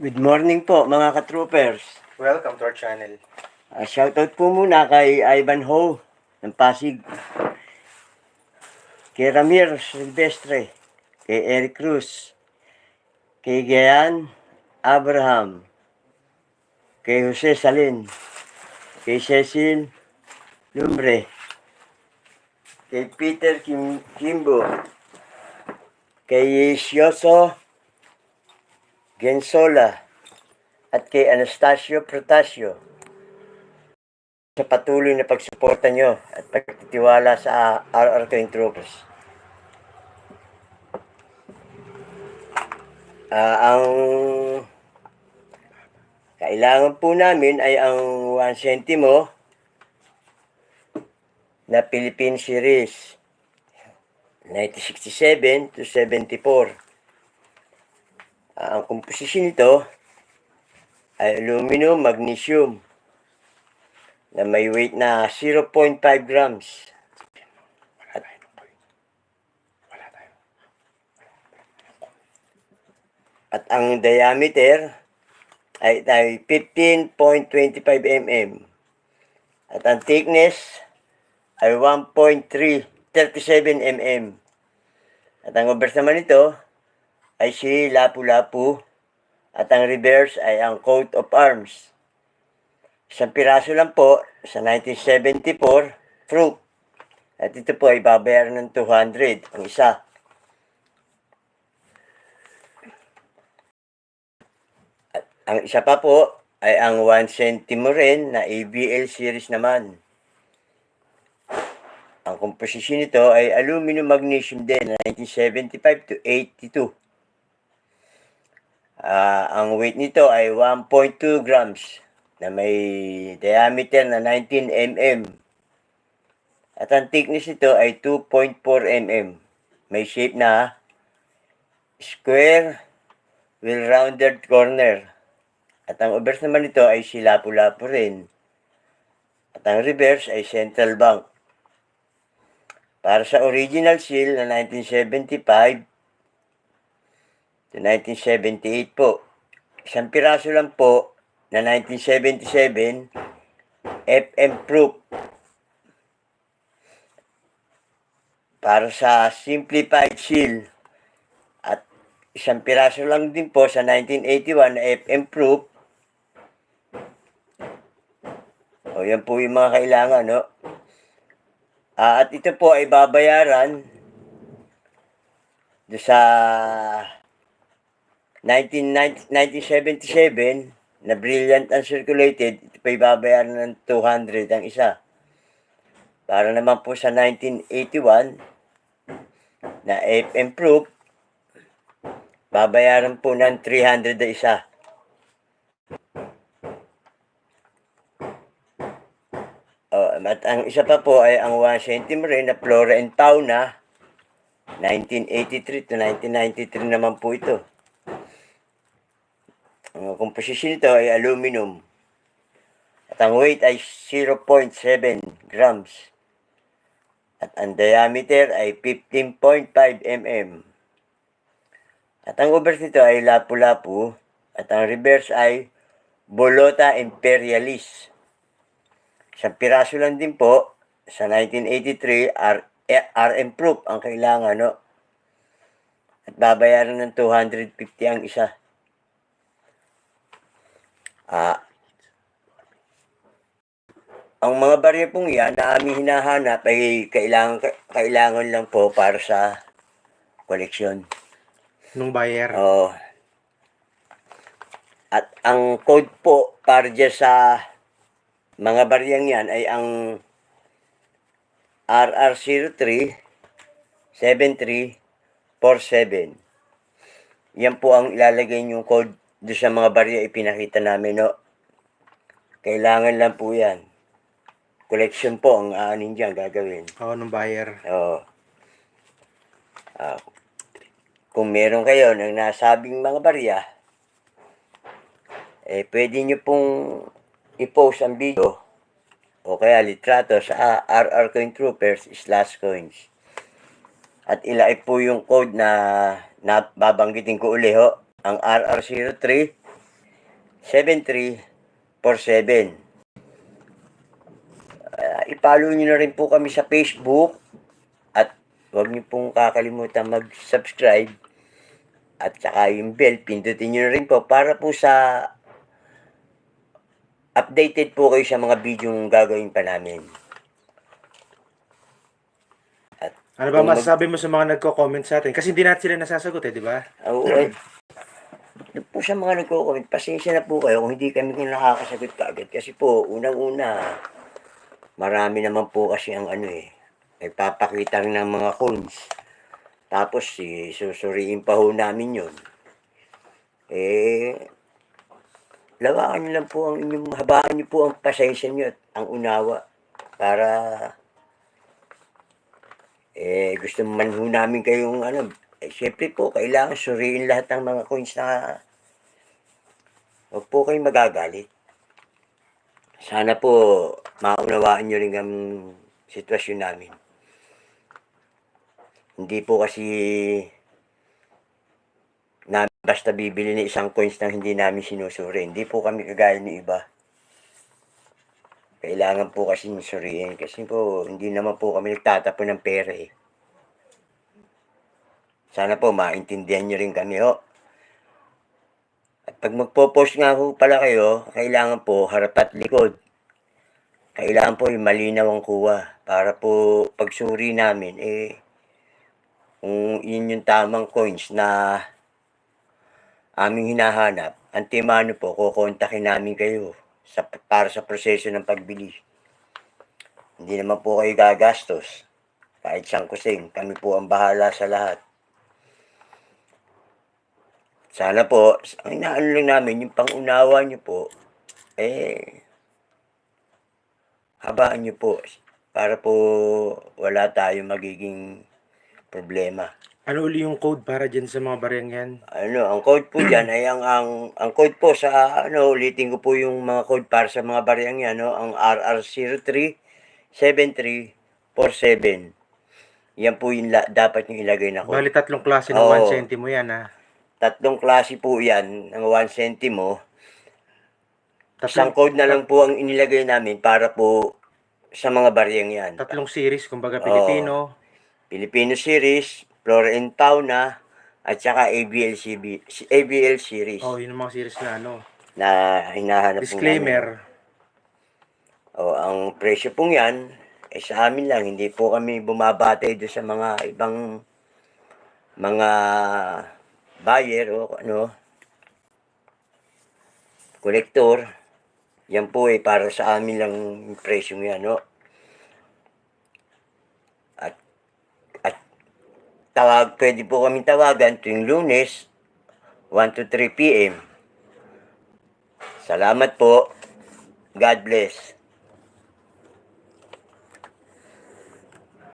Good morning po mga ka-troopers. Welcome to our channel. Ah, shoutout po muna kay Ivan Ho ng Pasig. Kay Ramir Silvestre. Kay Eric Cruz. Kay Gayan Abraham. Kay Jose Salin. Kay Cecil Lumbre. Kay Peter Kim Kimbo. Kay Yoso Gensola at kay Anastasio Protasio sa patuloy na pagsuporta nyo at pagtitiwala sa RR Twin Troopers. Ah, ang kailangan po namin ay ang 1 centimo na Philippine Series 1967 to 74. Ah, ang komposisyon nito ay aluminum, magnesium na may weight na 0.5 grams. At, at ang diameter ay, ay 15.25 mm. At ang thickness ay 1.337 mm. At ang obverse naman nito ay si Lapu-Lapu at ang reverse ay ang coat of arms. Isang piraso lang po sa 1974 fruit. At ito po ay babayaran ng 200 ang isa. At ang isa pa po ay ang 1 centimo rin na ABL series naman. Ang komposisyon nito ay aluminum magnesium din na 1975 to 82. Ah, ang weight nito ay 1.2 grams na may diameter na 19 mm. At ang thickness nito ay 2.4 mm. May shape na square well-rounded corner. At ang obverse naman nito ay silapu-lapu rin. At ang reverse ay central bank. Para sa original seal na 1975 to 1978 po. Isang piraso lang po na 1977 FM proof. Para sa simplified seal. At isang piraso lang din po sa 1981 na FM proof. O yan po yung mga kailangan, no? Ah, at ito po ay babayaran sa 1990 1977 na brilliant uncirculated, ito pa babayaran ng 200 ang isa. Para naman po sa 1981 na FM proof, babayaran po ng 300 na isa. Oh, at ang isa pa po ay ang 1 centimo rin na Flora and Fauna 1983 to 1993 naman po ito. Ang komposisyon nito ay aluminum. At ang weight ay 0.7 grams. At ang diameter ay 15.5 mm. At ang obverse nito ay lapu-lapu. At ang reverse ay Bolota Imperialis. Isang piraso lang din po sa 1983 R eh, RM proof ang kailangan, no? At babayaran ng 250 ang isa. Ah, ang mga barya pong yan na aming hinahanap ay kailangan, kailangan lang po para sa koleksyon. Nung buyer. Oo. At ang code po para dyan sa mga baryang yan ay ang RR03 7347. Yan po ang ilalagay yung code doon sa mga barya ipinakita namin, no? Kailangan lang po yan. Collection po ang aanin dyan gagawin. Oo, nung buyer. Oo. Ah, kung meron kayo ng nasabing mga barya, eh pwede nyo pong i-post ang video o kaya litrato sa RR Coin Troopers slash coins. At ilagay po yung code na, na babanggitin ko uli ho. Ang RR03 7347. Ah, i-follow nyo na rin po kami sa Facebook at huwag niyo pong kakalimutan mag-subscribe at saka yung bell, pindutin nyo na rin po para po sa updated po kayo sa mga video gagawin pa namin. Ano ba masasabi mo sa mga nagko-comment sa atin? Kasi hindi natin sila nasasagot eh, di ba? Oo, eh. Doon po sa mga nagko-comment, pasensya na po kayo kung hindi kami nakakasagot kaagad. Kasi po, unang-una, marami naman po kasi ang ano eh, nagpapakita ng mga coins. Tapos, si susuriin pa ho namin yun. Eh, lawakan niyo lang po ang inyong, habaan niyo po ang pasensya niyo at ang unawa para eh, gusto man ho namin kayong ano, eh, syempre po, kailangan suriin lahat ng mga coins na huwag po kayong magagalit. Sana po, maunawaan nyo rin ang sitwasyon namin. Hindi po kasi na basta bibili ng isang coins na hindi namin sinusuri. Hindi po kami kagaya ng iba. Kailangan po kasi suriin. Kasi po, hindi naman po kami nagtatapon ng pera eh. Sana po maintindihan nyo rin kami ho. At pag magpo-post nga ho pala kayo, kailangan po harap at likod. Kailangan po yung malinaw ang kuha para po pagsuri namin eh kung yun yung tamang coins na aming hinahanap, antimano po, kukontakin namin kayo sa, para sa proseso ng pagbili. Hindi naman po kayo gagastos. Kahit siyang kusing, kami po ang bahala sa lahat. Sana po, ang inaano lang namin, yung pangunawa niyo po, eh, habaan niyo po para po wala tayong magiging problema. Ano uli yung code para dyan sa mga barang yan? Ano, ang code po diyan ay ang, ang ang code po sa ano, ulitin ko po yung mga code para sa mga bariyang yan, no? Ang RR03 7347. Yan po yung la- dapat yung ilagay na code. Bali tatlong klase ng Oo. 1 centimo yan ha. Tatlong klase po yan, ng 1 centimo. Isang code na lang po ang inilagay namin para po sa mga bariyang yan. tatlong series, kumbaga. Pilipino. Filipino series, Flora and Fauna, at saka ABL, CB, ABL series Oh, yun ang mga series na ano. na hinahanap po namin. Disclaimer. O, ang presyo pong yan, eh sa amin lang, hindi po kami bumabate doon sa mga ibang mga buyer o ano, kolektor. Yan po eh, para sa amin lang presyo yan, no? At, at tawag, pwede po kami tawagan tuwing lunes, 1 to 3 p.m. Salamat po. God bless.